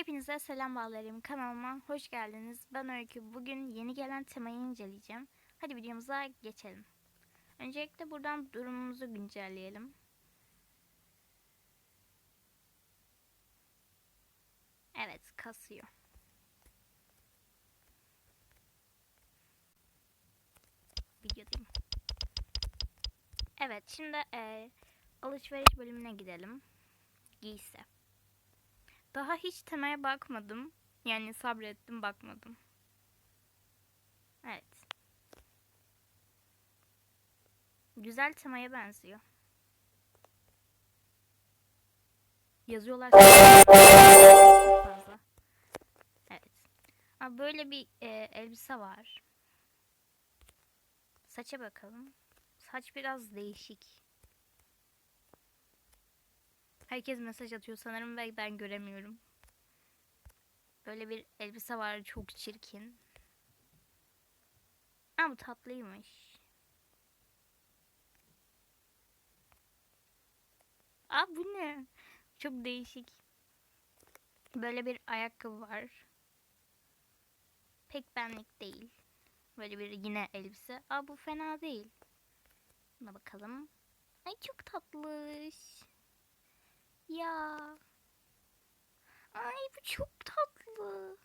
Hepinize selam bağlarım kanalıma hoş geldiniz. Ben Öykü. Bugün yeni gelen temayı inceleyeceğim. Hadi videomuza geçelim. Öncelikle buradan durumumuzu güncelleyelim. Evet kasıyor. Videodayım. Evet şimdi eee, alışveriş bölümüne gidelim. Giysi. Daha hiç temaya bakmadım. Yani sabrettim bakmadım. Evet. Güzel temaya benziyor. Yazıyorlar. Evet. Aa, böyle bir e, elbise var. Saça bakalım. Saç biraz değişik. Herkes mesaj atıyor sanırım ve ben göremiyorum. Böyle bir elbise var çok çirkin. Ama tatlıymış. Aa bu ne? Çok değişik. Böyle bir ayakkabı var. Pek benlik değil. Böyle bir yine elbise. Aa bu fena değil. Buna bakalım. Ay çok tatlış. Ya. Ay bu çok tatlı.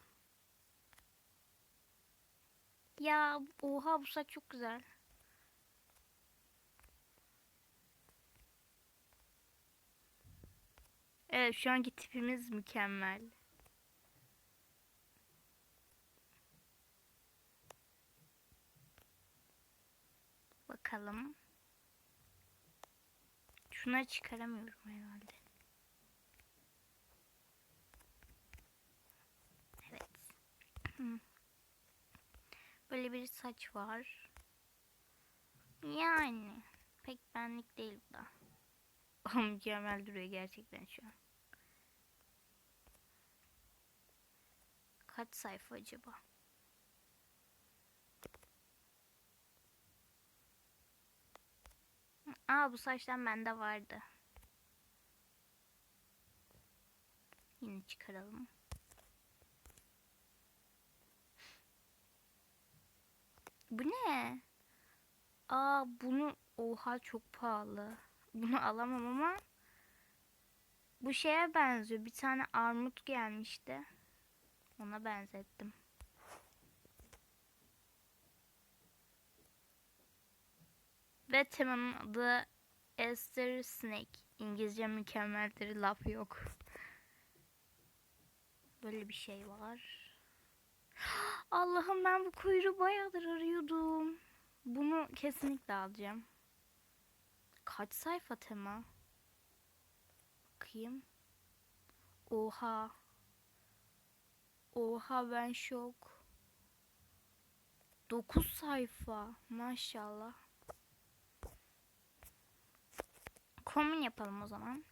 Ya oha bu saç çok güzel. Evet şu anki tipimiz mükemmel. Bakalım. Şunları çıkaramıyorum herhalde. Evet. Hı. Böyle bir saç var. Yani pek benlik değil bu da. O mükemmel duruyor gerçekten şu an. Kaç sayfa acaba? Aa bu saçtan bende vardı. Yine çıkaralım. Bu ne? Aa bunu oha çok pahalı. Bunu alamam ama bu şeye benziyor. Bir tane armut gelmişti. Ona benzettim. Ve temanın adı Esther Snake. İngilizce mükemmeldir laf yok. Böyle bir şey var. Allah'ım ben bu kuyruğu bayağıdır arıyordum. Bunu kesinlikle alacağım. Kaç sayfa tema? Bakayım. Oha. Oha ben şok. 9 sayfa. Maşallah. Kombin yapalım o zaman.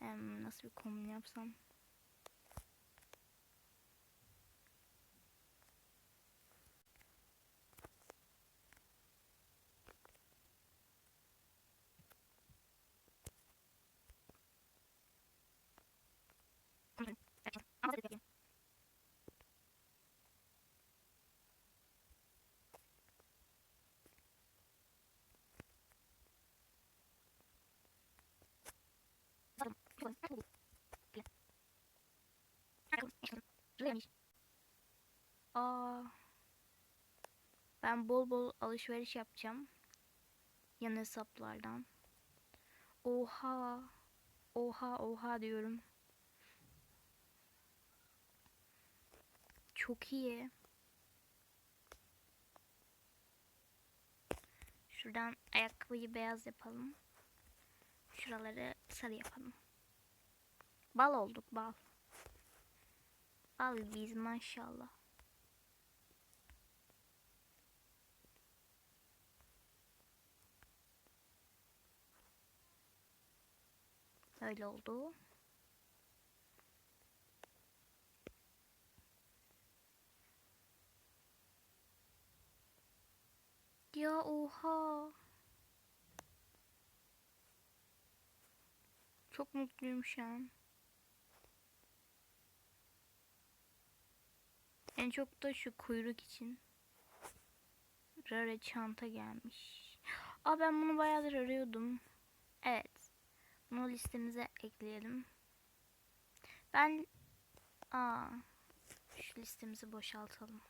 Em, nasıl bir kombin yapsam? Aa, ben bol bol alışveriş yapacağım. Yan hesaplardan. Oha. Oha oha diyorum. Çok iyi. Şuradan ayakkabıyı beyaz yapalım. Şuraları sarı yapalım. Bal olduk bal. Bal biz maşallah. Öyle oldu. Ya oha. Çok mutluyum şu an. En çok da şu kuyruk için. Rare çanta gelmiş. Aa ben bunu bayağıdır arıyordum. Evet. Bunu listemize ekleyelim. Ben aa şu listemizi boşaltalım.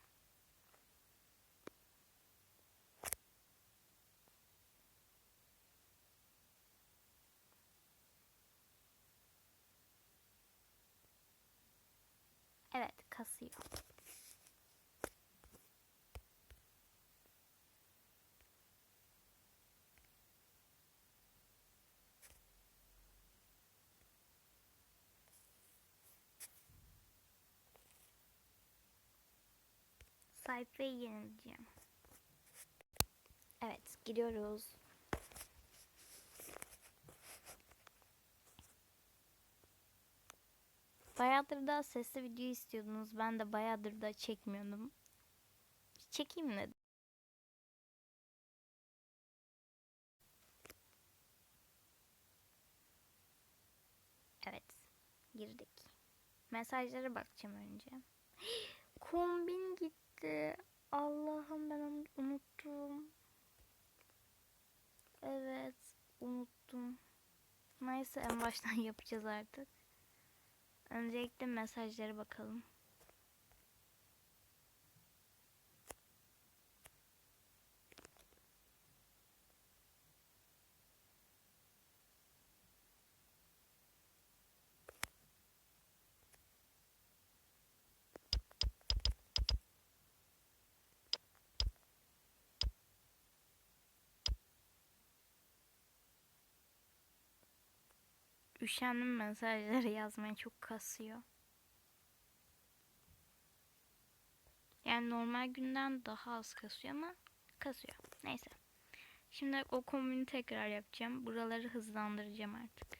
Evet kasıyor. Sayfayı yenileceğim. Evet giriyoruz. Bayağıdır da sesli video istiyordunuz. Ben de bayağıdır da çekmiyordum. Çekeyim dedim. Evet. Girdik. Mesajlara bakacağım önce. Kombin gitti. Allah'ım ben unuttum. Evet. Unuttum. Neyse en baştan yapacağız artık. Öncelikle mesajlara bakalım. Üşendim mesajları yazmaya çok kasıyor. Yani normal günden daha az kasıyor ama kasıyor. Neyse. Şimdi o kombini tekrar yapacağım. Buraları hızlandıracağım artık.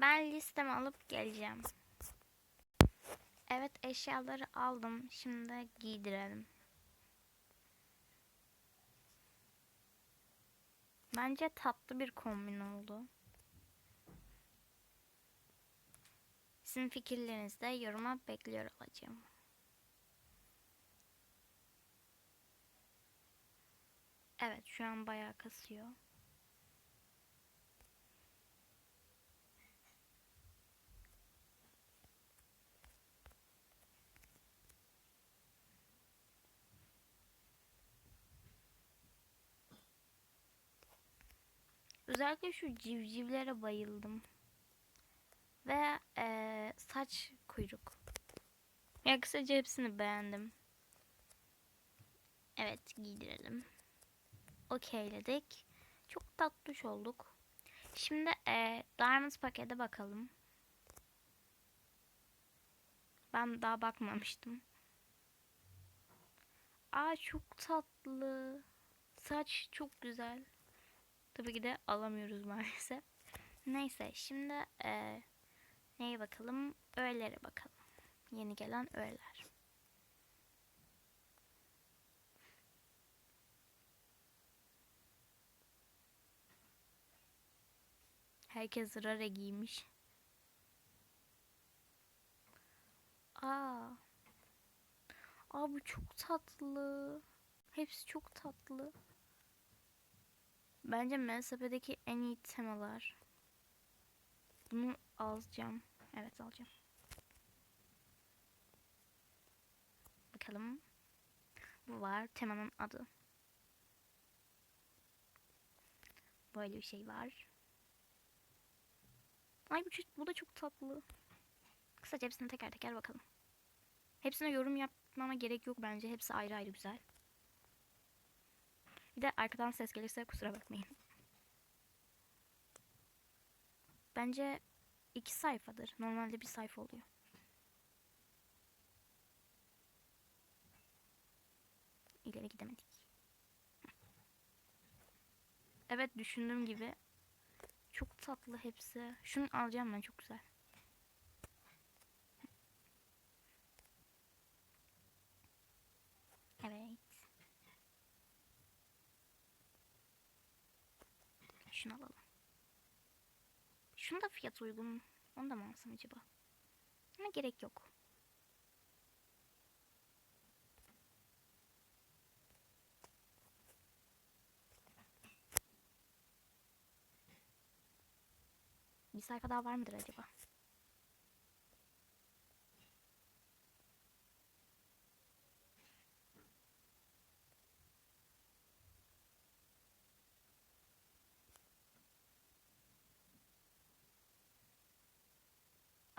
Ben listemi alıp geleceğim. Evet eşyaları aldım. Şimdi giydirelim. Bence tatlı bir kombin oldu. Sizin fikirlerinizi de yoruma bekliyor olacağım. Evet şu an bayağı kasıyor. Özellikle şu civcivlere bayıldım. Ve eee, saç kuyruk. Ya kısaca hepsini beğendim. Evet giydirelim. Okeyledik. Çok tatlış olduk. Şimdi eee Diamond pakete bakalım. Ben daha bakmamıştım. Aa çok tatlı. Saç çok güzel. Tabii ki de alamıyoruz maalesef. Neyse şimdi eee neye bakalım? Öğelere bakalım. Yeni gelen öğeler. Herkes rare giymiş. Aa. Aa bu çok tatlı. Hepsi çok tatlı. Bence Melsefe'deki en iyi temalar. Bunu alacağım. Evet alacağım. Bakalım. Bu var. Temanın adı. Böyle bir şey var. Ay bu, bu da çok tatlı. Kısaca hepsine teker teker bakalım. Hepsine yorum yapmama gerek yok bence. Hepsi ayrı ayrı güzel. Bir de arkadan ses gelirse kusura bakmayın. Bence iki sayfadır. Normalde bir sayfa oluyor. İleri gidemedik. Evet düşündüğüm gibi. Çok tatlı hepsi. Şunu alacağım ben çok güzel. Evet. Şunu alalım. Şunu da fiyat uygun. Onu da mı alsam acaba? Ama gerek yok. Bir sayfa daha var mıdır acaba?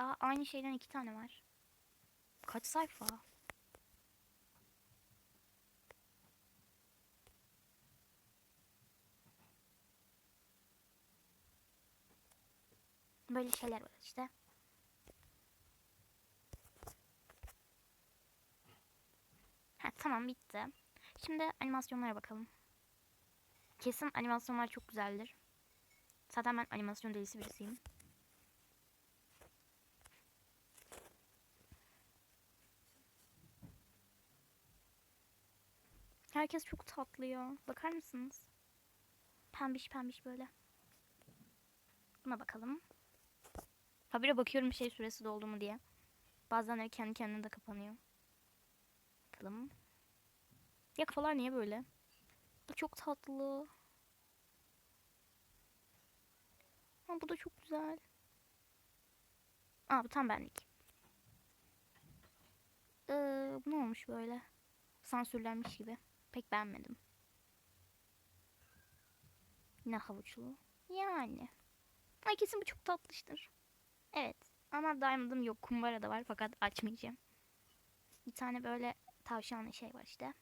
Aa, aynı şeyden iki tane var. Kaç sayfa? Böyle şeyler var işte. Ha, tamam bitti. Şimdi animasyonlara bakalım. Kesin animasyonlar çok güzeldir. Zaten ben animasyon delisi birisiyim. Herkes çok tatlı ya. Bakar mısınız? Pembiş pembiş böyle. Buna bakalım. Habire bakıyorum şey süresi doldu mu diye. Bazen de kendi kendine de kapanıyor. Bakalım. Ya kafalar niye böyle? Bu çok tatlı. Aa, bu da çok güzel. Aa bu tam benlik. Ee, bu ne olmuş böyle? Sansürlenmiş gibi. Pek beğenmedim. Ne havuçlu? Yani. Ay kesin bu çok tatlıştır. Evet. Ama diamond'ım yok. Kumbara da var fakat açmayacağım. Bir tane böyle tavşanlı şey var işte.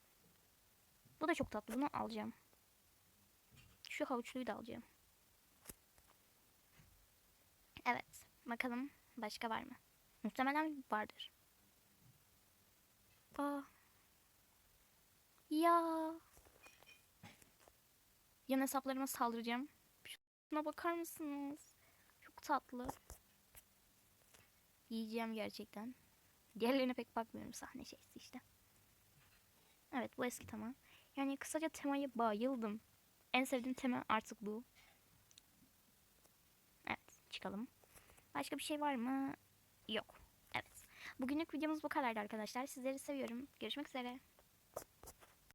Bu da çok tatlı. Bunu alacağım. Şu havuçluyu da alacağım. Evet. Bakalım başka var mı? Muhtemelen vardır. Aa. Ya. Yan hesaplarıma saldıracağım. Şuna bakar mısınız? Çok tatlı. Yiyeceğim gerçekten. Diğerlerine pek bakmıyorum sahne şeysi işte. Evet bu eski tema. Yani kısaca temaya bayıldım. En sevdiğim tema artık bu. Evet çıkalım. Başka bir şey var mı? Yok. Evet. Bugünlük videomuz bu kadardı arkadaşlar. Sizleri seviyorum. Görüşmek üzere.